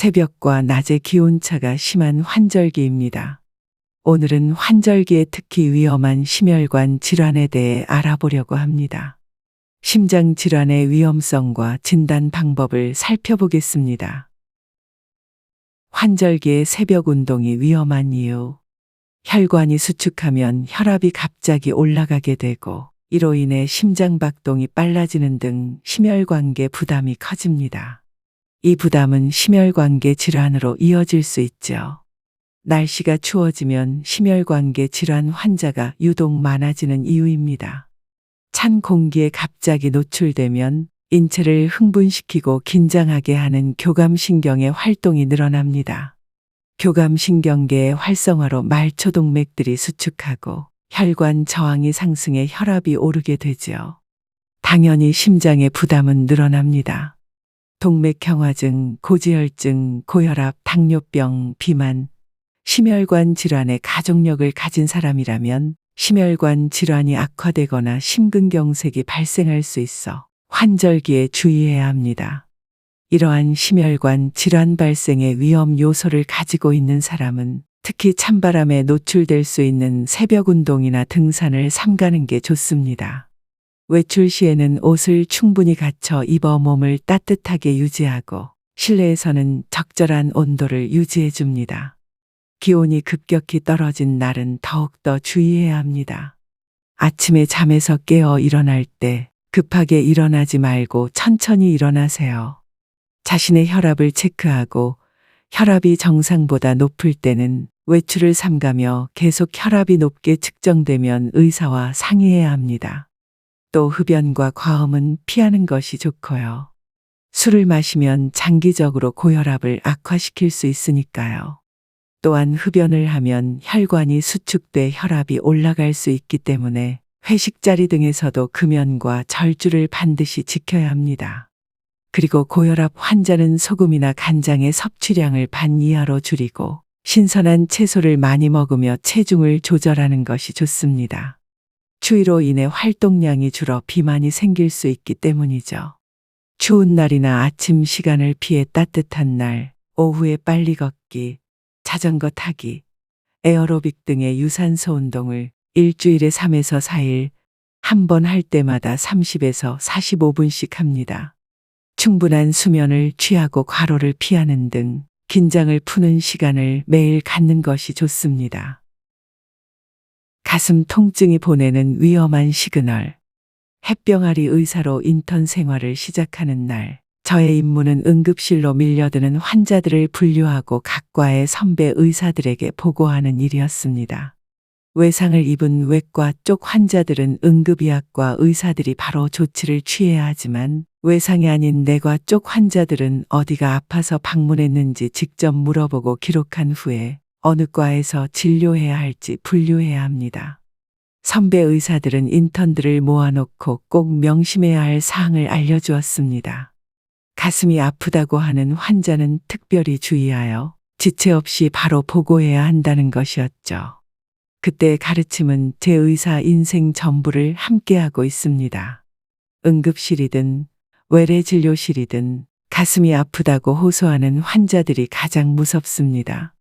새벽과 낮의 기온차가 심한 환절기입니다. 오늘은 환절기에 특히 위험한 심혈관 질환에 대해 알아보려고 합니다. 심장 질환의 위험성과 진단 방법을 살펴보겠습니다. 환절기의 새벽 운동이 위험한 이유. 혈관이 수축하면 혈압이 갑자기 올라가게 되고 이로 인해 심장 박동이 빨라지는 등 심혈관계 부담이 커집니다. 이 부담은 심혈관계 질환으로 이어질 수 있죠. 날씨가 추워지면 심혈관계 질환 환자가 유독 많아지는 이유입니다. 찬 공기에 갑자기 노출되면 인체를 흥분시키고 긴장하게 하는 교감신경의 활동이 늘어납니다. 교감신경계의 활성화로 말초동맥들이 수축하고 혈관 저항이 상승해 혈압이 오르게 되지요. 당연히 심장의 부담은 늘어납니다. 동맥경화증, 고지혈증, 고혈압, 당뇨병, 비만, 심혈관 질환의 가족력을 가진 사람이라면 심혈관 질환이 악화되거나 심근경색이 발생할 수 있어 환절기에 주의해야 합니다. 이러한 심혈관 질환 발생의 위험 요소를 가지고 있는 사람은 특히 찬바람에 노출될 수 있는 새벽 운동이나 등산을 삼가는 게 좋습니다. 외출 시에는 옷을 충분히 갖춰 입어 몸을 따뜻하게 유지하고 실내에서는 적절한 온도를 유지해 줍니다. 기온이 급격히 떨어진 날은 더욱더 주의해야 합니다. 아침에 잠에서 깨어 일어날 때 급하게 일어나지 말고 천천히 일어나세요. 자신의 혈압을 체크하고 혈압이 정상보다 높을 때는 외출을 삼가며 계속 혈압이 높게 측정되면 의사와 상의해야 합니다. 또 흡연과 과음은 피하는 것이 좋고요. 술을 마시면 장기적으로 고혈압을 악화시킬 수 있으니까요. 또한 흡연을 하면 혈관이 수축돼 혈압이 올라갈 수 있기 때문에 회식 자리 등에서도 금연과 절주를 반드시 지켜야 합니다. 그리고 고혈압 환자는 소금이나 간장의 섭취량을 반 이하로 줄이고 신선한 채소를 많이 먹으며 체중을 조절하는 것이 좋습니다. 추위로 인해 활동량이 줄어 비만이 생길 수 있기 때문이죠. 추운 날이나 아침 시간을 피해 따뜻한 날, 오후에 빨리 걷기, 자전거 타기, 에어로빅 등의 유산소 운동을 일주일에 3에서 4일 한 번 할 때마다 30에서 45분씩 합니다. 충분한 수면을 취하고 과로를 피하는 등 긴장을 푸는 시간을 매일 갖는 것이 좋습니다. 가슴 통증이 보내는 위험한 시그널. 햇병아리 의사로 인턴 생활을 시작하는 날, 저의 임무는 응급실로 밀려드는 환자들을 분류하고 각과의 선배 의사들에게 보고하는 일이었습니다. 외상을 입은 외과 쪽 환자들은 응급의학과 의사들이 바로 조치를 취해야 하지만 외상이 아닌 내과 쪽 환자들은 어디가 아파서 방문했는지 직접 물어보고 기록한 후에 어느 과에서 진료해야 할지 분류해야 합니다. 선배 의사들은 인턴들을 모아놓고 꼭 명심해야 할 사항을 알려주었습니다. 가슴이 아프다고 하는 환자는 특별히 주의하여 지체 없이 바로 보고해야 한다는 것이었죠. 그때 가르침은 제 의사 인생 전부를 함께하고 있습니다. 응급실이든 외래 진료실이든 가슴이 아프다고 호소하는 환자들이 가장 무섭습니다.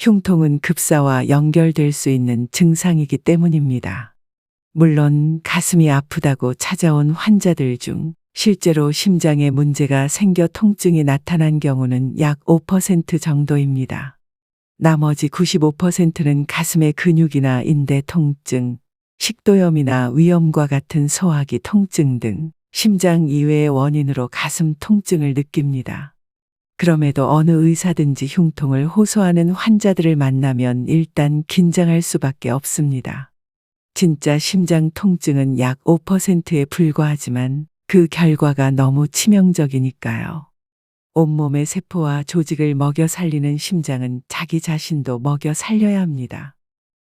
흉통은 급사와 연결될 수 있는 증상이기 때문입니다. 물론 가슴이 아프다고 찾아온 환자들 중 실제로 심장에 문제가 생겨 통증이 나타난 경우는 약 5% 정도입니다. 나머지 95%는 가슴의 근육이나 인대 통증, 식도염이나 위염과 같은 소화기 통증 등 심장 이외의 원인으로 가슴 통증을 느낍니다. 그럼에도 어느 의사든지 흉통을 호소하는 환자들을 만나면 일단 긴장할 수밖에 없습니다. 진짜 심장 통증은 약 5%에 불과하지만 그 결과가 너무 치명적이니까요. 온몸의 세포와 조직을 먹여 살리는 심장은 자기 자신도 먹여 살려야 합니다.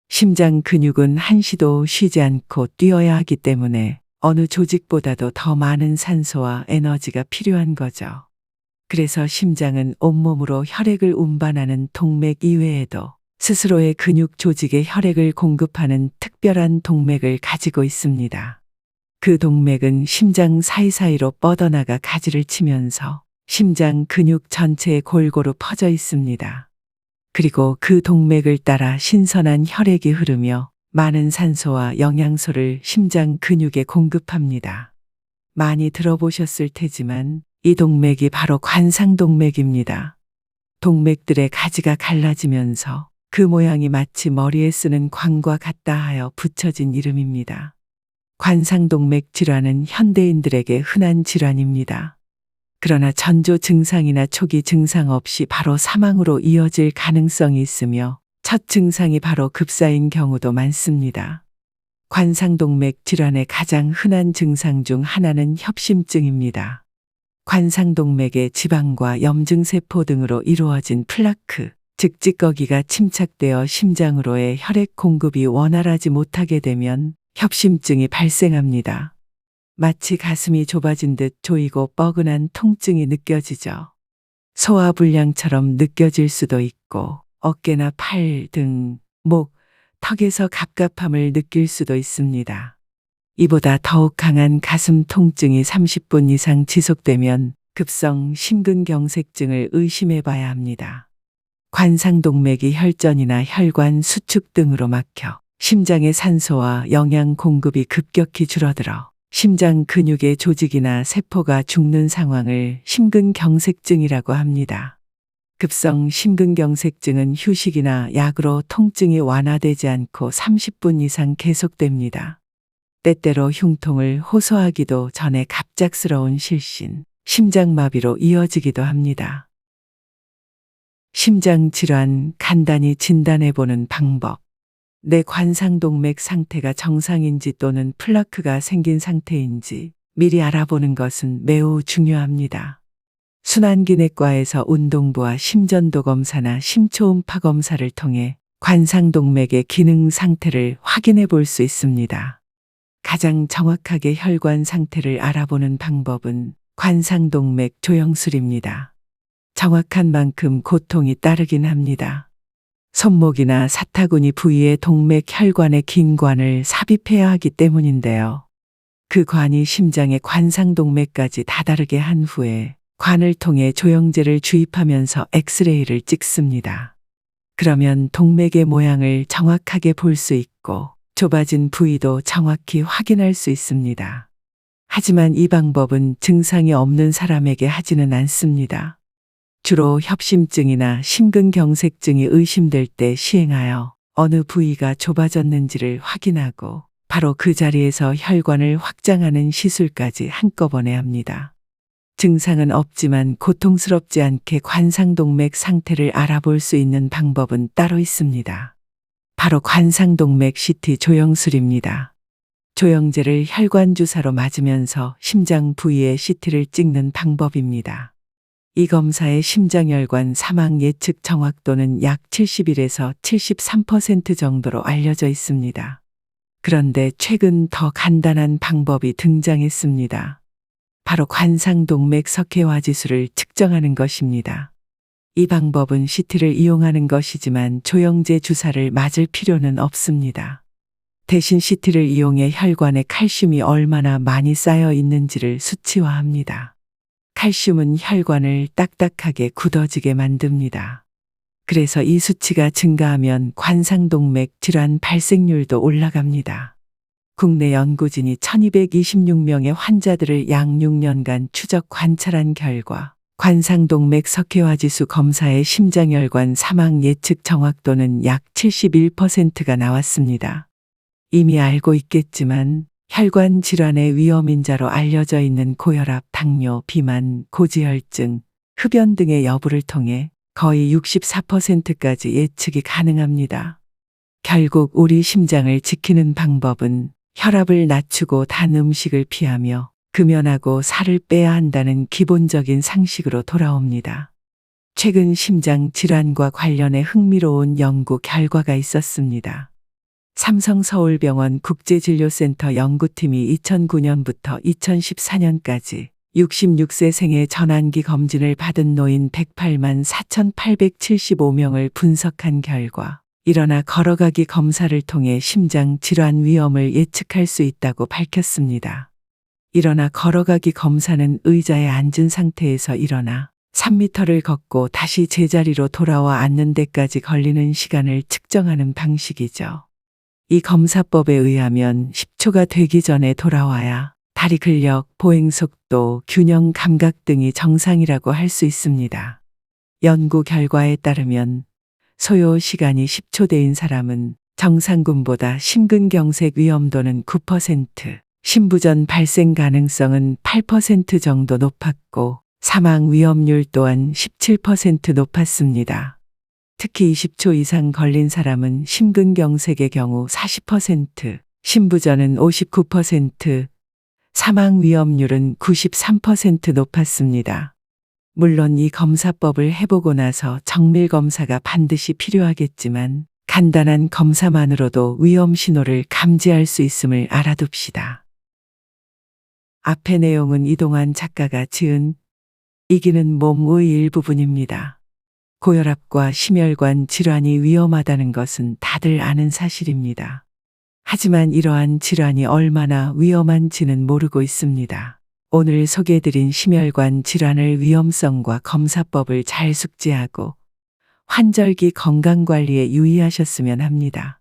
심장 근육은 한시도 쉬지 않고 뛰어야 하기 때문에 어느 조직보다도 더 많은 산소와 에너지가 필요한 거죠. 그래서 심장은 온몸으로 혈액을 운반하는 동맥 이외에도 스스로의 근육 조직에 혈액을 공급하는 특별한 동맥을 가지고 있습니다. 그 동맥은 심장 사이사이로 뻗어나가 가지를 치면서 심장 근육 전체에 골고루 퍼져 있습니다. 그리고 그 동맥을 따라 신선한 혈액이 흐르며 많은 산소와 영양소를 심장 근육에 공급합니다. 많이 들어보셨을 테지만 이 동맥이 바로 관상동맥입니다. 동맥들의 가지가 갈라지면서 그 모양이 마치 머리에 쓰는 관과 같다 하여 붙여진 이름입니다. 관상동맥 질환은 현대인들에게 흔한 질환입니다. 그러나 전조 증상이나 초기 증상 없이 바로 사망으로 이어질 가능성이 있으며 첫 증상이 바로 급사인 경우도 많습니다. 관상동맥 질환의 가장 흔한 증상 중 하나는 협심증입니다. 관상동맥의 지방과 염증세포 등으로 이루어진 플라크, 즉 찌꺼기가 침착되어 심장으로의 혈액 공급이 원활하지 못하게 되면 협심증이 발생합니다. 마치 가슴이 좁아진 듯 조이고 뻐근한 통증이 느껴지죠. 소화불량처럼 느껴질 수도 있고 어깨나 팔, 등, 목, 턱에서 갑갑함을 느낄 수도 있습니다. 이보다 더욱 강한 가슴 통증이 30분 이상 지속되면 급성 심근경색증을 의심해 봐야 합니다. 관상동맥이 혈전이나 혈관 수축 등으로 막혀 심장의 산소와 영양 공급이 급격히 줄어들어 심장 근육의 조직이나 세포가 죽는 상황을 심근경색증이라고 합니다. 급성 심근경색증은 휴식이나 약으로 통증이 완화되지 않고 30분 이상 계속됩니다. 때때로 흉통을 호소하기도 전에 갑작스러운 실신, 심장마비로 이어지기도 합니다. 심장 질환 간단히 진단해보는 방법. 내 관상동맥 상태가 정상인지 또는 플라크가 생긴 상태인지 미리 알아보는 것은 매우 중요합니다. 순환기내과에서 운동부와 심전도 검사나 심초음파 검사를 통해 관상동맥의 기능 상태를 확인해 볼 수 있습니다. 가장 정확하게 혈관 상태를 알아보는 방법은 관상동맥 조영술입니다. 정확한 만큼 고통이 따르긴 합니다. 손목이나 사타구니 부위의 동맥 혈관의 긴 관을 삽입해야 하기 때문인데요. 그 관이 심장의 관상동맥까지 다다르게 한 후에 관을 통해 조영제를 주입하면서 엑스레이를 찍습니다. 그러면 동맥의 모양을 정확하게 볼 수 있고 좁아진 부위도 정확히 확인할 수 있습니다. 하지만 이 방법은 증상이 없는 사람에게 하지는 않습니다. 주로 협심증이나 심근경색증이 의심될 때 시행하여 어느 부위가 좁아졌는지를 확인하고 바로 그 자리에서 혈관을 확장하는 시술까지 한꺼번에 합니다. 증상은 없지만 고통스럽지 않게 관상동맥 상태를 알아볼 수 있는 방법은 따로 있습니다. 바로 관상동맥 CT 조영술입니다. 조영제를 혈관 주사로 맞으면서 심장 부위에 CT를 찍는 방법입니다. 이 검사의 심장혈관 사망 예측 정확도는 약 71에서 73% 정도로 알려져 있습니다. 그런데 최근 더 간단한 방법이 등장했습니다. 바로 관상동맥 석회화 지수를 측정하는 것입니다. 이 방법은 CT를 이용하는 것이지만 조영제 주사를 맞을 필요는 없습니다. 대신 CT를 이용해 혈관에 칼슘이 얼마나 많이 쌓여 있는지를 수치화합니다. 칼슘은 혈관을 딱딱하게 굳어지게 만듭니다. 그래서 이 수치가 증가하면 관상동맥 질환 발생률도 올라갑니다. 국내 연구진이 1226명의 환자들을 약 6년간 추적 관찰한 결과 관상동맥 석회화 지수 검사의 심장혈관 사망 예측 정확도는 약 71%가 나왔습니다. 이미 알고 있겠지만 혈관 질환의 위험인자로 알려져 있는 고혈압, 당뇨, 비만, 고지혈증, 흡연 등의 여부를 통해 거의 64%까지 예측이 가능합니다. 결국 우리 심장을 지키는 방법은 혈압을 낮추고 단 음식을 피하며 금연하고 살을 빼야 한다는 기본적인 상식으로 돌아옵니다. 최근 심장 질환과 관련해 흥미로운 연구 결과가 있었습니다. 삼성서울병원 국제진료센터 연구팀이 2009년부터 2014년까지 66세 생애 전환기 검진을 받은 노인 108만 4,875명을 분석한 결과 일어나 걸어가기 검사를 통해 심장 질환 위험을 예측할 수 있다고 밝혔습니다. 일어나 걸어가기 검사는 의자에 앉은 상태에서 일어나 3미터를 걷고 다시 제자리로 돌아와 앉는 데까지 걸리는 시간을 측정하는 방식이죠. 이 검사법에 의하면 10초가 되기 전에 돌아와야 다리 근력, 보행 속도, 균형 감각 등이 정상이라고 할 수 있습니다. 연구 결과에 따르면 소요 시간이 10초대인 사람은 정상군보다 심근경색 위험도는 9%, 심부전 발생 가능성은 8% 정도 높았고 사망 위험률 또한 17% 높았습니다. 특히 20초 이상 걸린 사람은 심근경색의 경우 40%, 심부전은 59%, 사망 위험률은 93% 높았습니다. 물론 이 검사법을 해보고 나서 정밀 검사가 반드시 필요하겠지만 간단한 검사만으로도 위험 신호를 감지할 수 있음을 알아둡시다. 앞의 내용은 이동환 작가가 지은 이기는 몸의 일부분입니다. 고혈압과 심혈관 질환이 위험하다는 것은 다들 아는 사실입니다. 하지만 이러한 질환이 얼마나 위험한지는 모르고 있습니다. 오늘 소개해드린 심혈관 질환의 위험성과 검사법을 잘 숙지하고 환절기 건강관리에 유의하셨으면 합니다.